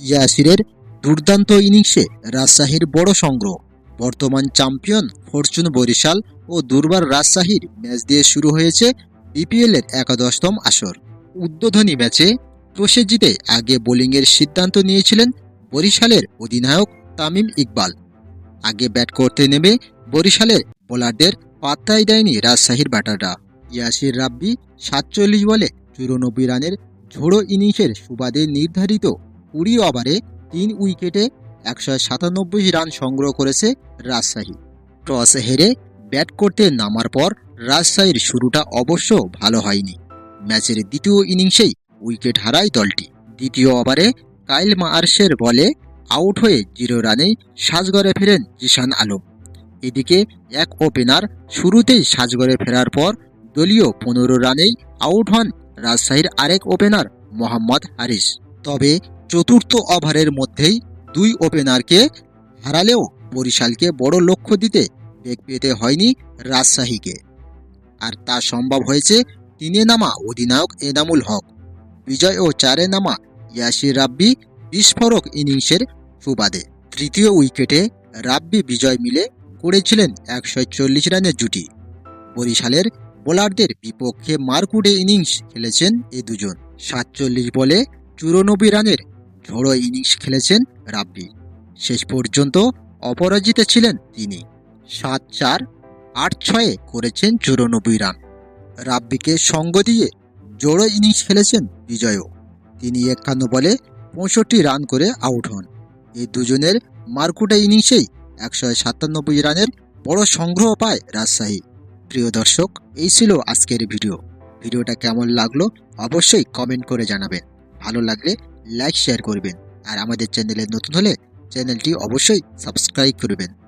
ইয়াসিরের দুর্দান্ত ইনিংসে রাজশাহীর বড় সংগ্রহ। বর্তমান চ্যাম্পিয়ন ফরচুন বরিশাল ও দুর্বার রাজশাহীর ম্যাচ দিয়ে শুরু হয়েছে বিপিএলের একাদশতম আসর। উদ্বোধনী ম্যাচে টসে জিতে আগে বোলিংয়ের সিদ্ধান্ত নিয়েছিলেন বরিশালের অধিনায়ক তামিম ইকবাল। আগে ব্যাট করতে নেমে বরিশালের বোলারদের পাত্তাই দেয়নি রাজশাহীর ব্যাটাররা। ইয়াসির রাব্বি সাতচল্লিশ বলে চুরানব্বই রানের ঝোড়ো ইনিংসের সুবাদে নির্ধারিত কুড়ি ওভারে তিন উইকেটে একশো সাতানব্বই রান সংগ্রহ করেছে রাজশাহী। টস হেরে ব্যাট করতে নামার পর রাজশাহীর শুরুটা অবশ্য ভালো হয়নি। ম্যাচের দ্বিতীয় ইনিংসেই উইকেট হারায় দলটি। দ্বিতীয় ওভারে কাইল মার্শের বলে আউট হয়ে জিরো রানেই সাজগড়ে ফেরেন জিশান আলম। এদিকে এক ওপেনার শুরুতেই সাজগড়ে ফেরার পর দলীয় পনেরো রানেই আউট হন রাজশাহীর আরেক ওপেনার মোহাম্মদ হারিস তবে চতুর্থ ওভারের মধ্যেই দুই ওপেনারকে হারালেও বরিশালকে বড় লক্ষ্য দিতে বেগ পেতে হয়নি রাজশাহীকে। আর তা সম্ভব হয়েছে তিনে নামা অধিনায়ক এনামুল হক। বিজয় ও চারে নামা ইয়াসির রাব্বি বিস্ফোরক ইনিংসের সুবাদে তৃতীয় উইকেটে রাব্বি বিজয় মিলে করেছিলেন একশো চল্লিশ রানের জুটি। বরিশালের বোলারদের বিপক্ষে মারকুটে ইনিংস খেলেছেন এ দুজন। সাতচল্লিশ বলে চুরানব্বই রানের ঝোড়ো ইনিংস খেলেছেন রাব্বি। শেষ পর্যন্ত অপরাজিত ছিলেন তিনি। সাত চার, আট ছয়ে করেছেন চুরানব্বই রান। রাব্বিকে সঙ্গ দিয়ে জোড়ো ইনিংস খেলেছেন বিজয়ও। তিনি একান্ন বলে পঁয়ষট্টি রান করে আউট হন। এই দুজনের মারকুটা ইনিংসেই একশো সাতানব্বই রানের বড় সংগ্রহ পায় রাজশাহী। প্রিয় দর্শক, এই ছিল আজকের ভিডিও। ভিডিওটা কেমন লাগল অবশ্যই কমেন্ট করে জানাবেন। ভালো লাগলে লাইক শেয়ার করবেন। আর আমাদের চ্যানেলে নতুন হলে চ্যানেলটি অবশ্যই সাবস্ক্রাইব করবেন।